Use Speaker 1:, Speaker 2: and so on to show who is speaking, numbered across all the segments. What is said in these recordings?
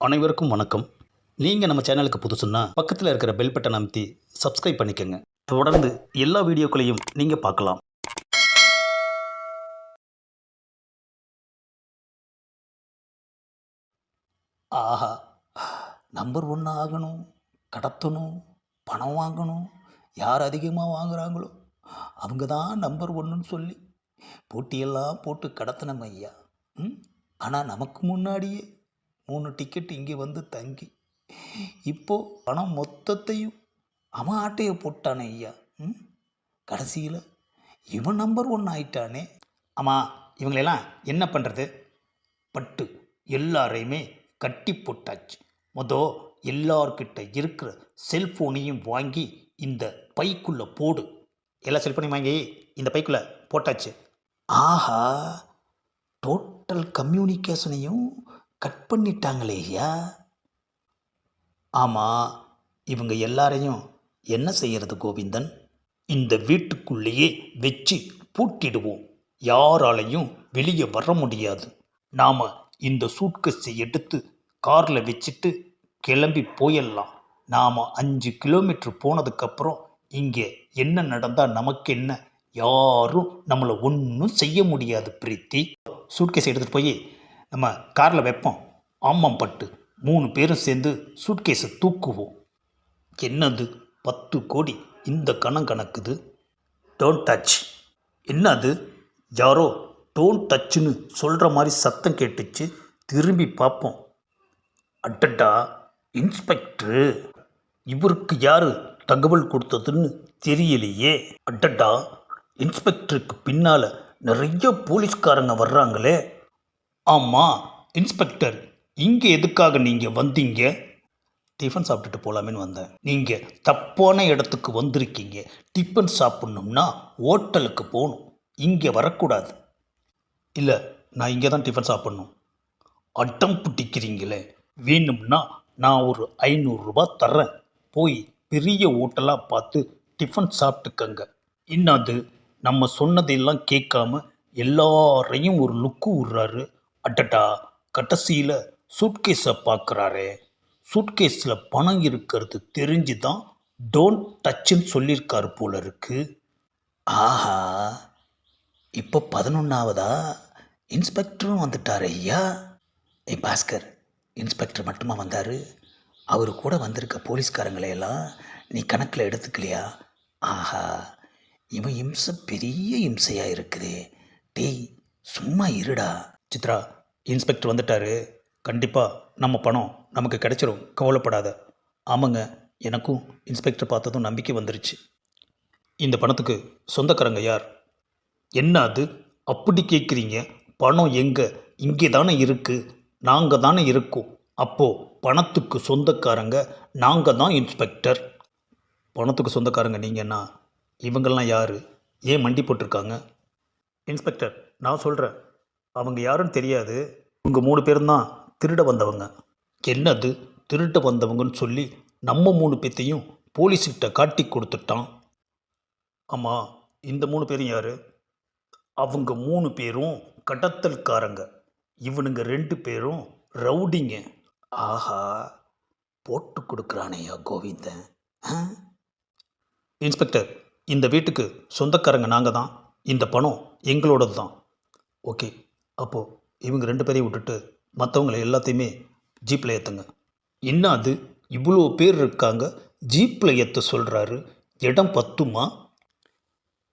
Speaker 1: அனைவருக்கும் வணக்கம். நீங்கள் நம்ம சேனலுக்கு புதுசுன்னா பக்கத்தில் இருக்கிற பெல் பட்டன் அமைத்தி சப்ஸ்கிரைப் பண்ணிக்கோங்க. தொடர்ந்து எல்லா வீடியோக்களையும் நீங்கள் பார்க்கலாம். ஆஹா நம்பர் ஒன்று ஆகணும் கடத்தணும் பணம் வாங்கணும் யார் அதிகமாக வாங்குறாங்களோ அவங்க தான் நம்பர் ஒன்றுன்னு சொல்லி போட்டியெல்லாம் போட்டு கடத்தினோம் ஐயா ம்? ஆனால் நமக்கு முன்னாடியே மூணு டிக்கெட் இங்கே வந்து தங்கி. இப்போ பணம் மொத்தத்தையும் அவன் ஆட்டையை போட்டானே ஐயா. ம்? கடைசியில் இவன் நம்பர் ஒன் ஆயிட்டானே. ஆமாம் இவங்களெல்லாம் என்ன பண்ணுறது பட்டு எல்லாரையுமே கட்டி போட்டாச்சு. மொதல் எல்லார்கிட்ட இருக்கிற செல்ஃபோனையும் வாங்கி இந்த பைக்குள்ளே போடு. எல்லா செல்ஃபோனையும் வாங்கி இந்த பைக்குள்ளே போட்டாச்சு. ஆஹா டோட்டல் கம்யூனிகேஷனையும் கட் பண்ணிட்டாங்களே ஐயா. ஆமாம் இவங்க எல்லாரையும் என்ன செய்யறது கோவிந்தன்? இந்த வீட்டுக்குள்ளேயே வச்சு பூட்டிடுவோம். யாராலையும் வெளியே வர முடியாது. நாம் இந்த சூட்கஸை எடுத்து காரில் வச்சுட்டு கிளம்பி போயிடலாம். நாம் அஞ்சு கிலோமீட்டர் போனதுக்கப்புறம் இங்கே என்ன நடந்தால் நமக்கு என்ன யாரும் நம்மளை ஒன்றும் செய்ய முடியாது பிரீத்தி. சூட்கேஸ் எடுத்துகிட்டு போய் நம்ம காரில் வைப்போம். ஆமாம் பட்டு மூணு பேரும் சேர்ந்து சூட்கேஸை தூக்குவோம். என்னது? பத்து கோடி. இந்த கணம் கணக்குது. டோன்ட் டச் என்னது? யாரோ டோன்ட் டச்சுன்னு சொல்கிற மாதிரி சத்தம் கேட்டுச்சு. திரும்பி பார்ப்போம். அட்டடா இன்ஸ்பெக்டரு இவருக்கு யார் தகவல் கொடுத்ததுன்னு தெரியலையே. அட்டடா இன்ஸ்பெக்டருக்கு பின்னால் நிறைய போலீஸ்காரங்க வர்றாங்களே. ஆமாம் இன்ஸ்பெக்டர் இங்கே எதுக்காக நீங்கள் வந்தீங்க? டிஃபன் சாப்பிட்டுட்டு போகலாமேன்னு வந்தேன். நீங்கள் தப்பான இடத்துக்கு வந்திருக்கீங்க. டிஃபன் சாப்பிட்ணும்னா ஹோட்டலுக்கு போகணும். இங்கே வரக்கூடாது. இல்லை நான் இங்கே தான் டிஃபன் சாப்பிட்ணும். அட்டம் பிடிக்கிறீங்களே. வேணும்னா நான் ஒரு ஐநூறுரூபா தர்றேன். போய் பெரிய ஹோட்டலாக பார்த்து டிஃபன் சாப்பிட்டுக்கங்க. இன்னது நம்ம சொன்னதையெல்லாம் கேட்காம எல்லாரையும் ஒரு லுக்கு விட்றாரு. அட்டட்டா கடைசியில் சூட்கேஸை பார்க்குறாரே. சூட்கேஸில் பணம் இருக்கிறது தெரிஞ்சு தான் டோன்ட் டச்சுன்னு சொல்லியிருக்காரு போல இருக்கு. ஆஹா இப்போ பதினொன்றாவதா இன்ஸ்பெக்டரும் வந்துட்டார் ஐயா. ஏ பாஸ்கர் இன்ஸ்பெக்டர் மட்டுமா வந்தார்? அவர் கூட வந்திருக்க போலீஸ்காரங்களையெல்லாம் நீ கணக்கில் எடுத்துக்கலையா? ஆஹா இவன் இம்சை பெரிய இம்சையாக இருக்குதே. டேய் சும்மா இருடா. சித்ரா இன்ஸ்பெக்டர் வந்துட்டாரு. கண்டிப்பாக நம்ம பணம் நமக்கு கிடைச்சிரும். கவலைப்படாத. ஆமாங்க எனக்கும் இன்ஸ்பெக்டர் பார்த்ததும் நம்பிக்கை வந்துருச்சு. இந்த பணத்துக்கு சொந்தக்காரங்க யார்? என்ன அது? அப்படி கேட்குறீங்க பணம் எங்கே? இங்கே தானே இருக்குது நாங்கள் தானே இருக்கோம். அப்போது பணத்துக்கு சொந்தக்காரங்க நாங்கள் தான் இன்ஸ்பெக்டர். பணத்துக்கு சொந்தக்காரங்க நீங்கன்னா இவங்கெல்லாம் யார்? ஏன் மண்டி போட்டிருக்காங்க? இன்ஸ்பெக்டர் நான் சொல்கிறேன் அவங்க யாருன்னு தெரியாது. இவங்க மூணு பேரும் தான் திருட வந்தவங்க. என்னது? திருட வந்தவங்கன்னு சொல்லி நம்ம மூணு பேத்தையும் போலீஸ்கிட்ட காட்டி கொடுத்துட்டான். ஆமாம் இந்த மூணு பேரும் யார்? அவங்க மூணு பேரும் கடத்தல்காரங்க. இவனுங்க ரெண்டு பேரும் ரவுடிங்க. ஆஹா போட்டு கொடுக்குறானேயா கோவிந்தன்? இன்ஸ்பெக்டர் இந்த வீட்டுக்கு சொந்தக்காரங்க நாங்கள் தான் இந்த பணம் எங்களோடது தான் ஓகே அப்போது இவங்க ரெண்டு பேரையும் விட்டுட்டு மற்றவங்களை எல்லாத்தையுமே ஜீப்பில் ஏற்றுங்க என்ன அது? இவ்வளோ பேர் இருக்காங்க ஜீப்பில் ஏற்ற சொல்கிறாரு இடம் பத்துமா?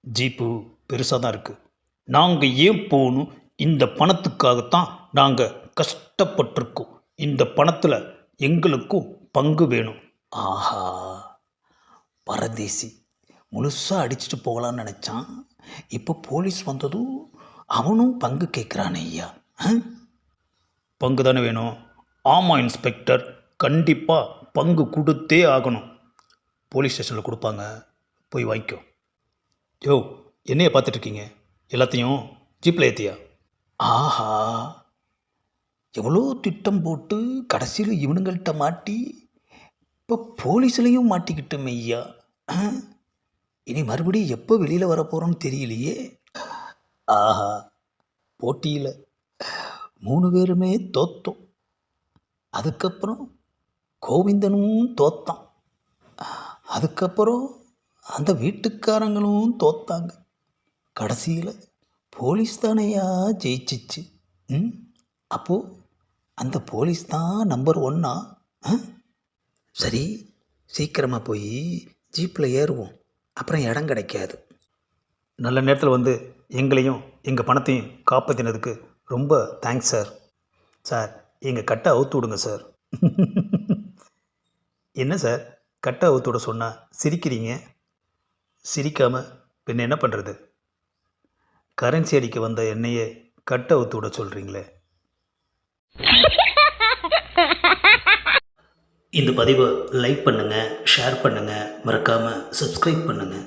Speaker 1: ஜீப்பு பெருசாக தான் இருக்குது நாங்கள் ஏன் போகணும்? இந்த பணத்துக்காகத்தான் நாங்கள் கஷ்டப்பட்டிருக்கோம். இந்த பணத்தில் எங்களுக்கும் பங்கு வேணும். ஆஹா பரதேசி. முழுசாக அடிச்சுட்டு போகலான்னு நினச்சான். இப்போ போலீஸ் வந்ததும் அவனும் பங்கு கேட்குறானே ஐயா? பங்கு தானே வேணும்? ஆமாம் இன்ஸ்பெக்டர். கண்டிப்பாக பங்கு கொடுத்தே ஆகணும். போலீஸ் ஸ்டேஷனில் கொடுப்பாங்க. போய் வாங்கிக்கோ. யோ என்னைய பார்த்துட்ருக்கீங்க? எல்லாத்தையும் ஜீப்பில் ஏற்றியா ஆஹா. எவ்வளோ திட்டம் போட்டு கடைசியில் இவனுங்கள்ட்ட மாட்டி இப்போ போலீஸ்லேயும் மாட்டிக்கிட்டோம் ஐயா? இனி மறுபடியும் எப்போ வெளியில் வர போகிறோன்னு தெரியலையே. ஆஹா போட்டியில் மூணு பேருமே தோத்தோம். அதுக்கப்புறம் கோவிந்தனும் தோத்தான். அதுக்கப்புறம் அந்த வீட்டுக்காரங்களும் தோத்தாங்க. கடைசியில் போலீஸ் தானையா ஜெயிச்சிச்சு? ம் அப்போது அந்த போலீஸ் தான் நம்பர் ஒன்னா? சரி சீக்கிரமாக போய் ஜீப்பில் ஏறுவோம். அப்புறம் இடம் கிடைக்காது. நல்ல நேரத்தில் வந்து எங்களையும் எங்கள் பணத்தையும் காப்பாற்றினதுக்கு ரொம்ப தேங்க்ஸ் சார் சார் எங்கள் கட்டை அவுத்து விடுங்க சார் என்ன சார் கட்டை அவுத்து விட சொன்னால் சிரிக்கிறீங்க? சிரிக்காமல் பின்ன என்ன பண்ணுறது கரன்சி அடிக்க வந்த என்னையே கட்டை அவுத்து விட சொல்கிறீங்களே இந்த பதிவை லைக் பண்ணுங்கள் ஷேர் பண்ணுங்கள் மறக்காமல் சப்ஸ்கிரைப் பண்ணுங்கள்